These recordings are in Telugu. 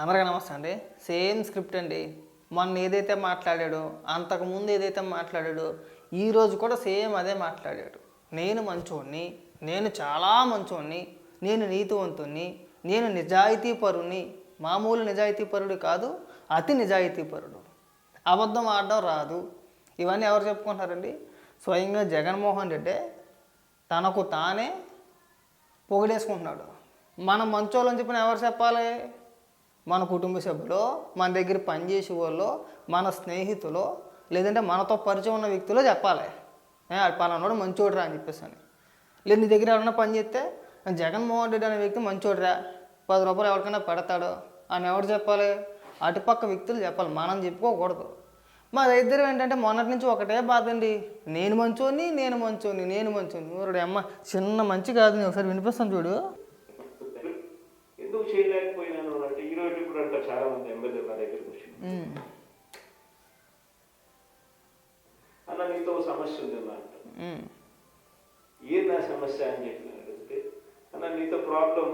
అందరికీ నమస్తే అండి. సేమ్ స్క్రిప్ట్ అండి. మొన్న ఏదైతే మాట్లాడాడో అంతకుముందు ఏదైతే మాట్లాడాడో ఈ రోజు కూడా సేమ్ అదే మాట్లాడాడు. నేను మంచోడిని నేను చాలా మంచోడిని నేను నీతివంతుణ్ణి నేను నిజాయితీ పరుని మామూలు నిజాయితీ పరుడు కాదు అతి నిజాయితీ పరుడు అబద్ధం ఆడడం రాదు. ఇవన్నీ ఎవరు చెప్పుకుంటారండి స్వయంగా జగన్మోహన్ రెడ్డి తనకు తానే పొగిడేసుకుంటున్నాడు. మనం మంచోళ్ళని చెప్పిన ఎవరు చెప్పాలి? మన కుటుంబ సభ్యులు మన దగ్గర పనిచేసే వాళ్ళు మన స్నేహితులు లేదంటే మనతో పరిచయం ఉన్న వ్యక్తులు చెప్పాలి. ఏ, పలానాడు మంచోడురా అని చెప్పేసి అని లేదు నీ దగ్గర ఎవరైనా పని చేస్తే జగన్మోహన్ రెడ్డి అనే వ్యక్తి మంచోడురా పది రూపాయలు ఎవరికైనా పెడతాడు. అని ఎవరు చెప్పాలి? అటుపక్క వ్యక్తులు చెప్పాలి. మనం చెప్పుకోకూడదు. మా ఇద్దరు ఏంటంటే మొన్నటి నుంచి ఒకటే బాధ అండి. నేను మంచోని నేను మంచోని నేను మంచోని ఊరుడు అమ్మ చిన్న మంచి కాదు. ఒకసారి వినిపిస్తాను చూడు ఎందుకు చేయలేకపోయినాను అంటే ఈ రోజు కూడా అంటారు చాలా మంది ఎమ్మెల్యే నా దగ్గరికి వచ్చి ఉమ్, అన్న నీతో సమస్య ఉంది అన్న అంట ఉమ్, ఏం నా సమస్య అని చెప్పి అడిగితే అన్న నీతో ప్రాబ్లం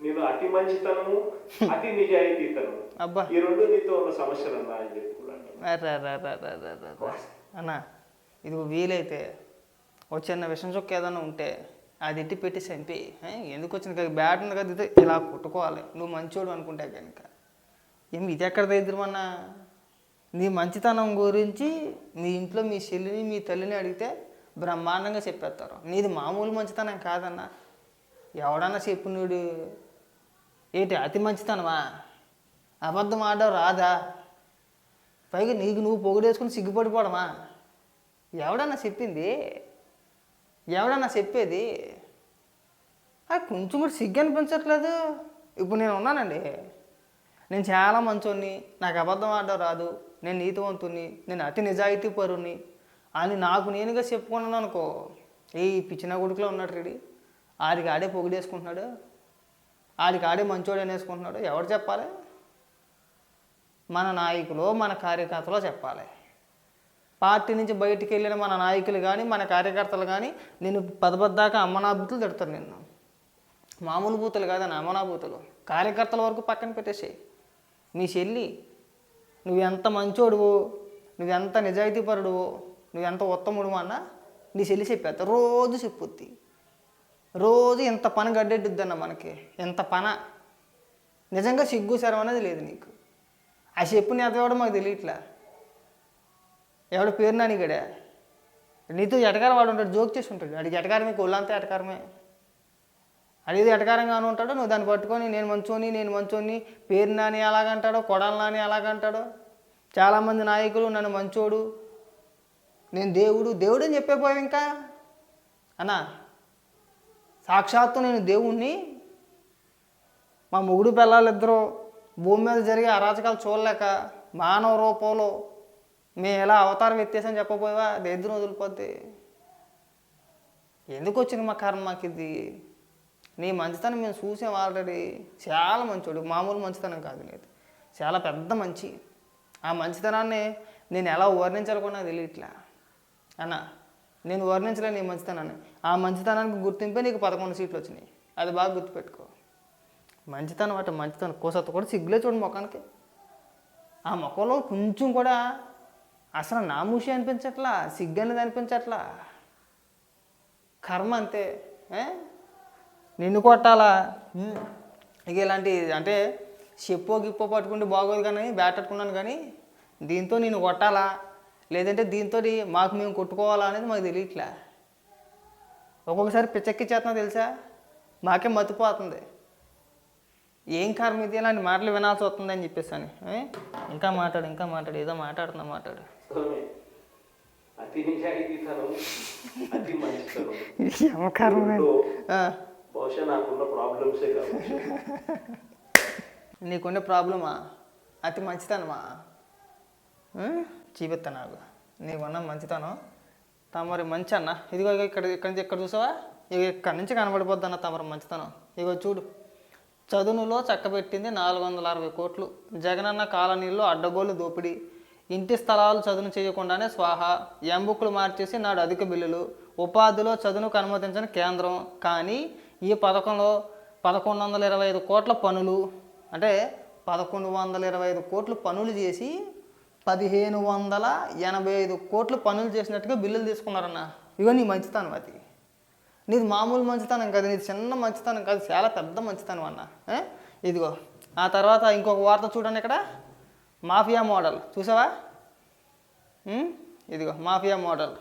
నేను అతి మంచితనము అతి నిజాయితీతనము. అబ్బా. ఈ రెండు నీతో ఉన్న సమస్యలు అన్న అని చెప్పి. అన్న ఇది వీలైతే చిన్న విషం చొక్క ఏదైనా ఉంటే అది ఇట్టి పెట్టి చంపి ఎందుకు వచ్చిన కదా బ్యాట్ ఉంది కదా ఇలా కొట్టుకోవాలి. నువ్వు మంచోడు అనుకుంటే కనుక ఏం ఇది ఎక్కడ దగ్గరమన్నా నీ మంచితనం గురించి మీ ఇంట్లో మీ చెల్లిని మీ తల్లిని అడిగితే బ్రహ్మాండంగా చెప్పేస్తారు. నీది మామూలు మంచితనం కాదన్నా. ఎవడన్నా చెప్పు ఏంటి అతి మంచితనమా? అబద్ధం ఆడడం రాదా? పైగా నీకు నువ్వు పొగిడేసుకుని సిగ్గుపడిపోవడమా? ఎవడన్నా చెప్పింది? ఎవడన్నా చెప్పేది? కొంచెం కూడా సిగ్గు అనిపించట్లేదు. ఇప్పుడు నేను ఉన్నానండి. నేను చాలా మంచోడిని నాకు అబద్ధం ఆడడం రాదు నేను నీతివంతుని నేను అతి నిజాయితీ పరుని అని నాకు నేనుగా చెప్పుకున్నాను అనుకో. ఏ పిచ్చిన కొడుకులో ఉన్నాడు రెడీ? ఆడికి ఆడే పొగిడేసుకుంటున్నాడు ఆడికి ఆడే మంచోడు అనేసుకుంటున్నాడు? ఎవరు చెప్పాలి? మన నాయకులు మన కార్యకర్తలు చెప్పాలి. పార్టీ నుంచి బయటికి వెళ్ళిన మన నాయకులు కానీ మన కార్యకర్తలు కానీ నేను పదబద్దాకా అమ్మనాభూతులు తిడతాను నిన్ను. మామూలు బూతులు కాదని అమ్మనాభూతులు. కార్యకర్తల వరకు పక్కన పెట్టేసేయి. నీ చెల్లి నువ్వెంత మంచోడువో నువ్వెంత నిజాయితీపరుడువో నువ్వెంత ఉత్తముడు అన్న నీ చెల్లి చెప్పేస్తా రోజు చెప్పుద్ది. రోజు ఎంత పని గడ్డెడ్డుద్దన్న మనకి. ఎంత పన. నిజంగా సిగ్గు శరం అనేది లేదు నీకు. ఆ చెప్పు నీ ఎవడో మాకు తెలియట్లా? ఎవడ పేరు నానిగడే? నీతో ఎటకారం వాడు ఉంటాడు జోక్ చేసి ఉంటాడు. అడిగి ఎటకారమే కొల్లంతా ఎటకారమే. అడిగి ఎటకారంగానే ఉంటాడు నువ్వు దాన్ని పట్టుకొని నేను మంచోని నేను మంచోని పేరు నాని ఎలాగంటాడో కొడాలి నాని ఎలాగంటాడో? చాలామంది నాయకులు నన్ను మంచోడు నేను దేవుడు దేవుడు అని చెప్పేపోయావు ఇంకా? అన్నా సాక్షాత్తు నేను దేవుణ్ణి మా మొగుడు పిల్లలిద్దరూ భూమి మీద జరిగే అరాచకాలు చూడలేక మానవ రూపంలో మేము ఎలా అవతారం ఎత్తేసని చెప్పబోయేవా? దరిద్రం వదిలిపోద్ది. ఎందుకు వచ్చింది మా కారణం మాకు ఇది నీ మంచితనం మేము చూసాం ఆల్రెడీ చాలా మంచోడు. మామూలు మంచితనం కాదు లేదు చాలా పెద్ద మంచి. ఆ మంచితనాన్ని నేను ఎలా వర్ణించాలకున్నా నాకు తెలియట్లే. అన్న నేను వర్ణించలే నీ మంచితనాన్ని. ఆ మంచితనానికి గుర్తింపే నీకు పదకొండు సీట్లు వచ్చినాయి. అది బాగా గుర్తుపెట్టుకో. మంచితనం అట మంచితనం. కోసత్త కూడా సిగ్గులే చూడండి ముఖానికి. ఆ ముఖంలో కొంచెం కూడా అసలు నామూషి అనిపించట్లా సిగ్గు అనేది అనిపించట్లా. కర్మ అంతే నిన్ను కొట్టాలా. ఇక ఇలాంటి అంటే చెప్పో గిప్పో పట్టుకుంటే బాగోదు కానీ బ్యాట్ పట్టుకున్నాను కానీ దీంతో నేను కొట్టాలా? లేదంటే దీంతో మాకు మేము కొట్టుకోవాలా అనేది మాకు తెలియట్లే? ఒక్కొక్కసారి పిచ్చెక్కి చేస్తున్నా తెలుసా? మాకే మతిపోతుంది ఏం కర్మ ఇది? ఇలాంటి మాటలు వినాల్సి వస్తుంది అని చెప్పేసి అని? ఇంకా మాట్లాడు ఇంకా మాట్లాడు ఏదో మాట్లాడుతున్నా మాట్లాడు. అతి నిజాయితీతనం అతి ఆ, బహుశా నాకున్న ప్రాబ్లమ్సే కావచ్చు నీకున్న ప్రాబ్లమా? అతి మంచితనమా? చూపిస్తా నాకు. నీకున్న మంచితనం? తమరి మంచి అన్న ఇదిగో ఇక్కడ ఇక్కడ నుంచి ఇక్కడ చూసావా? ఇక ఇక్కడ నుంచి కనబడిపోద్ది అన్న తమరి మంచితనం. ఇగో చూడు. చదునులో చక్కబెట్టింది నాలుగు వందల అరవై కోట్లు. జగనన్న కాలనీలో అడ్డగోలు దోపిడీ. ఇంటి స్థలాలు చదును చేయకుండానే స్వాహ. ఎంబుక్లు మార్చేసి నాడు అధిక బిల్లులు. ఉపాధిలో చదునుకు అనుమతించని కేంద్రం. కానీ ఈ పథకంలో పదకొండు వందల ఇరవై ఐదు కోట్ల పనులు అంటే పదకొండు వందల ఇరవై ఐదు కోట్లు పనులు చేసి పదిహేను వందల ఎనభై ఐదు కోట్లు పనులు చేసినట్టుగా బిల్లులు తీసుకున్నారన్న. ఇగో నీ మంచితనం అది. నీది మామూలు మంచితనం కాదు నీది చిన్న మంచితనం కాదు చాలా పెద్ద మంచితనం అన్న. ఇదిగో ఆ తర్వాత ఇంకొక వార్త చూడండి ఇక్కడ. Mafia model. చూసావా? ఇదిగో మాఫియా మోడల్.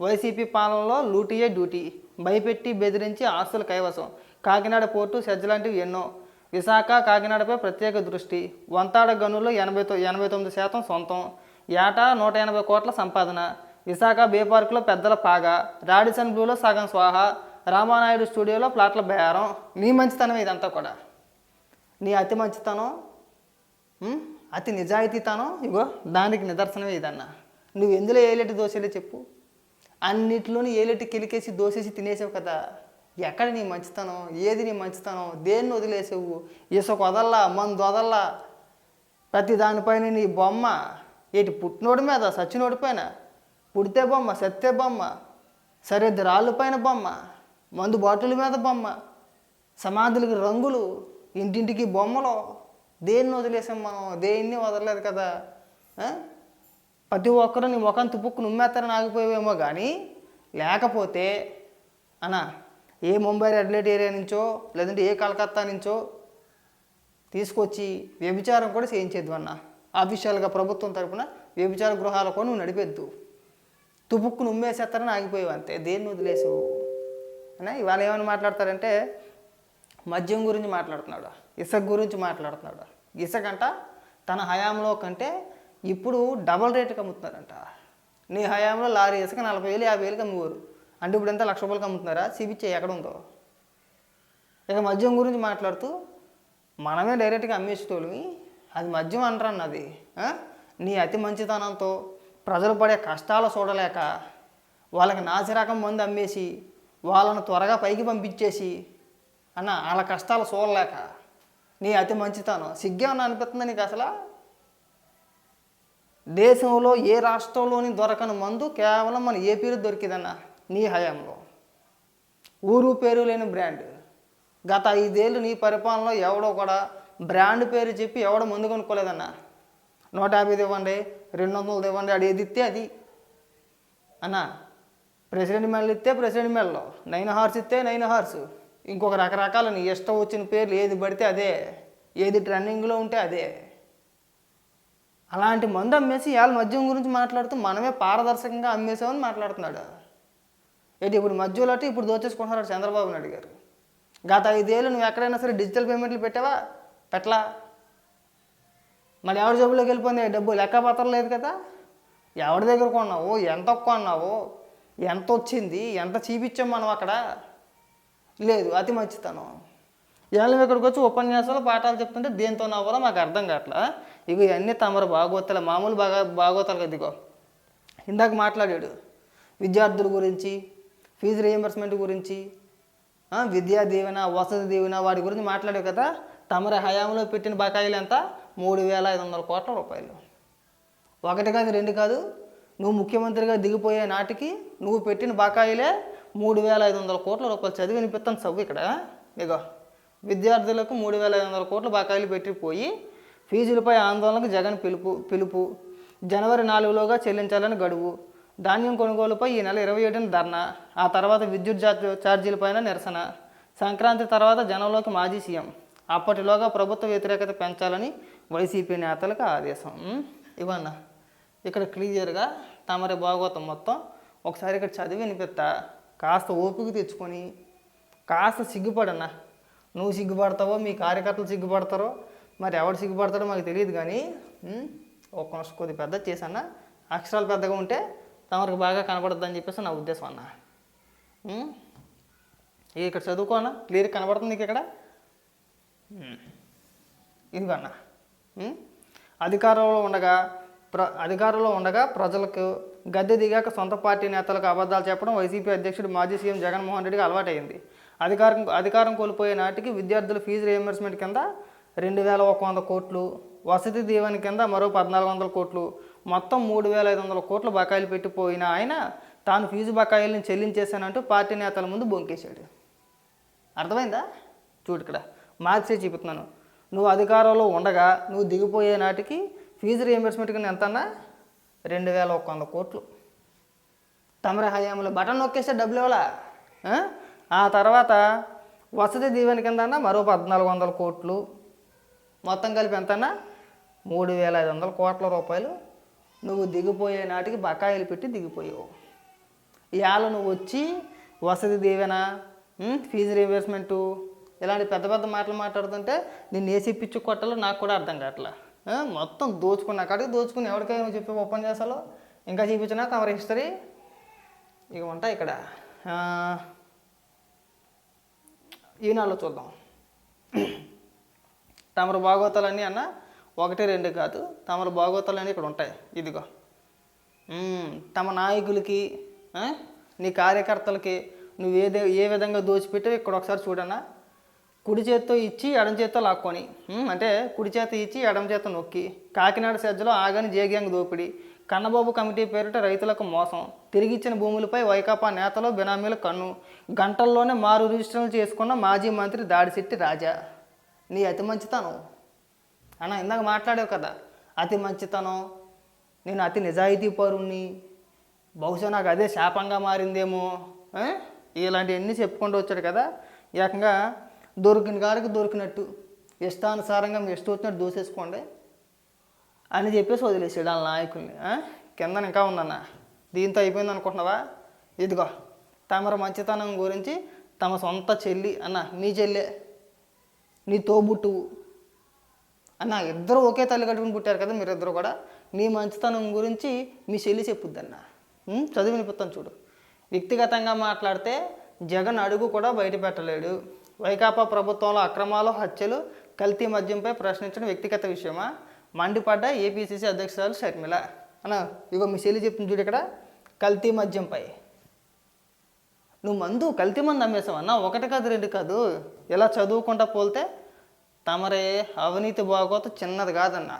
వైసీపీ పాలనలో లూటియే డ్యూటీ. భయపెట్టి బెదిరించి ఆస్తుల కైవసం. కాకినాడ పోర్టు సెజ్ లాంటివి ఎన్నో. విశాఖ కాకినాడపై ప్రత్యేక దృష్టి. వంతాడ గనుల్లో ఎనభై ఎనభై తొమ్మిది శాతం సొంతం. ఏటా నూట ఎనభై కోట్ల సంపాదన. విశాఖ బే పార్కులో పెద్దల పాగా. రాడిసన్ బ్లూలో సగం స్వాహ. రామానాయుడు స్టూడియోలో ప్లాట్ల బేరం. నీ మంచితనం ఇదంతా కూడా. నీ అతి మంచితనం అతి నిజాయితీతనం ఇగో దానికి నిదర్శనమే ఇదన్నా. నువ్వు ఎందులో ఏలేటి దోశలే చెప్పు. అన్నిట్లోని ఏలెట్టి కిలికేసి దోసేసి తినేసావు కదా. ఎక్కడ నీ మంచితనం? ఏది నీ మంచితనం? దేన్ని వదిలేసావు? ఇసుక వదల్లా? మందు వదల్లా? ప్రతి దానిపైన నీ బొమ్మ. ఏటి పుట్టినోడి మీద? సచ్చినోడి పైన? పుడితే బొమ్మ సత్తే బొమ్మ. సరిద్ది రాళ్ళు పైన బొమ్మ. మందు బాటిల్ మీద బొమ్మ. సమాధులకి రంగులు. ఇంటింటికి బొమ్మలు. దేన్ని వదిలేసాం మనం? దేన్ని వదలలేదు కదా. ప్రతి ఒక్కరు నీ ముఖం తుప్పుకు నుమ్మేస్తారని ఆగిపోయేవేమో కానీ లేకపోతే అనా ఏ ముంబై రెడ్లైట్ ఏరియా నుంచో లేదంటే ఏ కలకత్తా నుంచో తీసుకొచ్చి వ్యభిచారం కూడా చేయించేద్దు అన్న. అఫీషియల్గా ప్రభుత్వం తరపున వ్యభిచార గృహాలు కూడా నువ్వు నడిపేద్దు. తుపుక్కు నుమ్మేసేస్తారని ఆగిపోయావు అంతే. దేన్ని వదిలేసావు? అన్న ఇవాళ ఏమని మాట్లాడతారంటే మద్యం గురించి మాట్లాడుతున్నాడు. ఇసుక గురించి మాట్లాడుతున్నాడు. ఇసుకంట తన హయాంలో కంటే ఇప్పుడు డబల్ రేటుకి అమ్ముతున్నారంట. నీ హయాంలో లారీ ఇసుక నలభై వేలు యాభై వేలుకి అమ్మేవారు అంటే ఇప్పుడు ఎంత లక్ష రూపాయలకి అమ్ముతున్నారా? సిబిచ్చే ఎక్కడ ఉందో ఇక మద్యం గురించి మాట్లాడుతూ మనమే డైరెక్ట్గా అమ్మేసేటోళ్ళమి. అది మద్యం అంటారన్న అది నీ అతి మంచితనంతో ప్రజలు పడే కష్టాలు చూడలేక వాళ్ళకి నాసిరకం మందు అమ్మేసి వాళ్ళని త్వరగా పైకి పంపించేసి అన్న వాళ్ళ కష్టాలు చూడలేక నీ అతి మంచితనం. సిగ్గేమన్నా అనిపిస్తుంది నీకు అసలు? దేశంలో ఏ రాష్ట్రంలోని దొరకని మందు కేవలం మన ఏపీలో దొరికిదన్న? నీ హయాంలో. ఊరు పేరు లేని బ్రాండ్. గత ఐదేళ్ళు నీ పరిపాలనలో ఎవడో కూడా బ్రాండ్ పేరు చెప్పి ఎవడో ముందు కొనుక్కోలేదన్న? నూట యాభైది ఇవ్వండి రెండు వందలు ఇవ్వండి అది ఏది ఇస్తే అది. అన్న ప్రెసిడెంట్ మెడల్ ఇస్తే ప్రెసిడెంట్ మెడల్ నైన్ హార్స్ ఇస్తే నైన్ హార్స్. ఇంకొక రకరకాల నీ ఇష్టం వచ్చిన పేర్లు ఏది పడితే అదే. ఏది ట్రెండింగ్లో ఉంటే అదే. అలాంటి మందు అమ్మేసి ఇవాళ మద్యం గురించి మాట్లాడుతూ మనమే పారదర్శకంగా అమ్మేసామని మాట్లాడుతున్నాడు. ఏంటి ఇప్పుడు మద్యంలో అంటే ఇప్పుడు దోచేసుకుంటున్నాడు చంద్రబాబు నాయుడు గారు గత ఐదేళ్ళు నువ్వు ఎక్కడైనా సరే డిజిటల్ పేమెంట్లు పెట్టావా? పెట్టలా? మళ్ళీ ఎవరి జబ్బులోకి వెళ్ళిపోయింది? డబ్బు లెక్క పత్రం లేదు కదా. ఎవరి దగ్గర కొన్నావు? ఎంత కొన్నావు? ఎంత వచ్చింది? ఎంత చూపించాం మనం అక్కడ? లేదు అతి మంచితనం. ఇవాళ ఇక్కడికి వచ్చి ఉపన్యాసాలు పాఠాలు చెప్తుంటే దేంతో నవ్వాలో మాకు అర్థం కావట్లా? ఇగో ఇవన్నీ తమరు బాగోతలే మామూలు బాగా భాగవతాలు కదా ఇందాక మాట్లాడాడు. విద్యార్థుల గురించి ఫీజు రియంబర్స్మెంట్ గురించి విద్యా దీవెన వసతి దీవెన వాటి గురించి మాట్లాడావు కదా. తమరి హయాంలో పెట్టిన బకాయిలు ఎంత? మూడు వేల ఐదు వందల కోట్ల రూపాయలు. ఒకటి కాదు రెండు కాదు. నువ్వు ముఖ్యమంత్రిగా దిగిపోయే నాటికి నువ్వు పెట్టిన బకాయిలే మూడు వేల ఐదు వందల కోట్ల రూపాయలు. చదివి వినిపిస్తాను చదువు ఇక్కడ. ఇగో విద్యార్థులకు మూడు వేల ఐదు వందల కోట్ల బకాయిలు పెట్టిపోయి ఫీజులపై ఆందోళనకు జగన్ పిలుపు పిలుపు. జనవరి నాలుగులోగా చెల్లించాలని గడువు. ధాన్యం కొనుగోలుపై ఈ నెల ఇరవై ఏడున ధర్నా. ఆ తర్వాత విద్యుత్ ఛార్జ్ ఛార్జీలపైన నిరసన. సంక్రాంతి తర్వాత జనంలోకి మాజీ సీఎం. అప్పటిలోగా ప్రభుత్వ వ్యతిరేకత పెంచాలని వైసీపీ నేతలకు ఆదేశం. ఇవన్న ఇక్కడ క్లియర్గా తమరి భాగవతం మొత్తం ఒకసారి ఇక్కడ చదివి వినిపిస్తా. కాస్త ఓపిక తెచ్చుకొని కాస్త సిగ్గుపడన్నా. నువ్వు సిగ్గుపడతావో మీ కార్యకర్తలు సిగ్గుపడతారో మరి ఎవడు సిగ్గుపడతాడో మాకు తెలియదు కానీ ఒక కొద్ది పెద్ద చేసన్నా అక్షరాలు పెద్దగా ఉంటే తమరికి బాగా కనపడద్దని చెప్పేసి నా ఉద్దేశం అన్న. ఇక్కడ చదువుకోనా క్లియర్ కనబడుతుంది నీకు ఇక్కడ? ఇదిగన్న అధికారంలో ఉండగా ప్ర అధికారంలో ఉండగా ప్రజలకు గద్దె దిగాక సొంత పార్టీ నేతలకు అబద్ధాలు చెప్పడం వైసీపీ అధ్యక్షుడు మాజీ సీఎం జగన్మోహన్ రెడ్డికి అలవాటైంది అధికారం అధికారం కోల్పోయే నాటికి విద్యార్థుల ఫీజు రియంబర్స్మెంట్ కింద రెండు వేల ఒక వంద కోట్లు వసతి దీవెన కింద మరో పద్నాలుగు వందల కోట్లు మొత్తం మూడు వేల ఐదు వందల కోట్లు బకాయిలు పెట్టిపోయిన ఆయన తాను ఫీజు బకాయిల్ని చెల్లించేశానంటూ పార్టీ నేతల ముందు బొంకేశాడు. అర్థమైందా? చూడు ఇక్కడ మార్క్సే చూపుతున్నాను నువ్వు అధికారంలో ఉండగా నువ్వు దిగిపోయే నాటికి ఫీజు రియంబర్స్మెంట్ కింద రెండు వేల ఒక వంద కోట్లు. తమరి హయాంలో బటన్ నొక్కేస్తే డబ్బులు ఇవ్వాలా? ఆ? తర్వాత వసతి దీవెన కింద మరో పద్నాలుగు వందల కోట్లు మొత్తం కలిపి ఎంతన్నా? మూడు వేల ఐదు వందల కోట్ల రూపాయలు. నువ్వు దిగిపోయే నాటికి బకాయిలు పెట్టి దిగిపోయావు. ఇవాళ నువ్వు వచ్చి వసతి దీవెన? ఫీజు రీఇంబర్స్మెంటు ఇలాంటి పెద్ద పెద్ద మాటలు మాట్లాడుతుంటే నిన్ను ఏసీ పిచ్చి కొట్టాలో నాకు కూడా అర్థం కావట్లా. మొత్తం దోచుకున్న కాడికి దోచుకుని ఎవరికైనా చెప్పి ఓపెన్ చేసాలో ఇంకా చూపించినా తమరి హిస్టరీ ఇక ఉంటాయి ఇక్కడ. ఈనాళ్ళు చూద్దాం. తమరు భాగవతాలన్నీ అన్న ఒకటి రెండు కాదు తమరు భాగవతాలన్నీ ఇక్కడ ఉంటాయి. ఇదిగో. తమ నాయకులకి నీ కార్యకర్తలకి నువ్వు ఏదే ఏ విధంగా దోచిపెట్టావు ఇక్కడ ఒకసారి చూడన్నా. కుడి చేత్తో ఇచ్చి ఎడం చేత్తో లాక్కొని. అంటే కుడి చేత ఇచ్చి ఎడం చేత నొక్కి. కాకినాడ సజ్జలో ఆగని జేగ్యాంగ్ దోపిడి. కన్నబాబు కమిటీ పేరిట రైతులకు మోసం. తిరిగిచ్చిన భూములపై వైకాపా నేతలు బినామీల కన్ను. గంటల్లోనే మారు రిజిస్టర్లు చేసుకున్న మాజీ మంత్రి దాడిశెట్టి రాజా. నీ అతి మంచితనం. అన్న ఇందాక మాట్లాడావు కదా అతి మంచితనం నేను అతి నిజాయితీ పరుణ్ణి బహుశా నాకు అదే శాపంగా మారిందేమో ఇలాంటివన్నీ చెప్పుకుంటూ వచ్చాడు కదా. ఏకంగా దొరికిన కాడికి దొరికినట్టు ఇష్టానుసారంగా మీ ఇష్టం వచ్చినట్టు దూసేసుకోండి అని చెప్పేసి వదిలేసాడు వాళ్ళ నాయకుల్ని. కింద ఇంకా ఉందన్న దీంతో అయిపోయింది అనుకుంటున్నావా? ఇదిగో తమర మంచితనం గురించి తమ సొంత చెల్లి అన్న మీ చెల్లె నీ తోబుట్టువు అన్న ఇద్దరు ఒకే తల్లి కట్టుకుని పుట్టారు కదా మీరిద్దరు కూడా. నీ మంచితనం గురించి మీ చెల్లి చెప్పుద్దన్న. ఉం? చదివి వినిపిస్తాను చూడు. వ్యక్తిగతంగా మాట్లాడితే జగన్ అడుగు కూడా బయట పెట్టలేడు. వైకాపా ప్రభుత్వంలో అక్రమాలు హత్యలు కల్తీ మద్యంపై ప్రశ్నించడం వ్యక్తిగత విషయమా? మండిపడ్డ ఏపీసీసీ అధ్యక్షురాలు షర్మిల. అన్న ఇగో మీ చెల్లి చెప్తుంది చూడు ఇక్కడ. కల్తీ మద్యంపై. నువ్వు మందు కల్తీ మందు అమ్మేసావన్నా ఒకటి కాదు రెండు కాదు. ఇలా చదువుకుంటా పోలితే తమరే అవినీతి బాగోత చిన్నది కాదన్నా.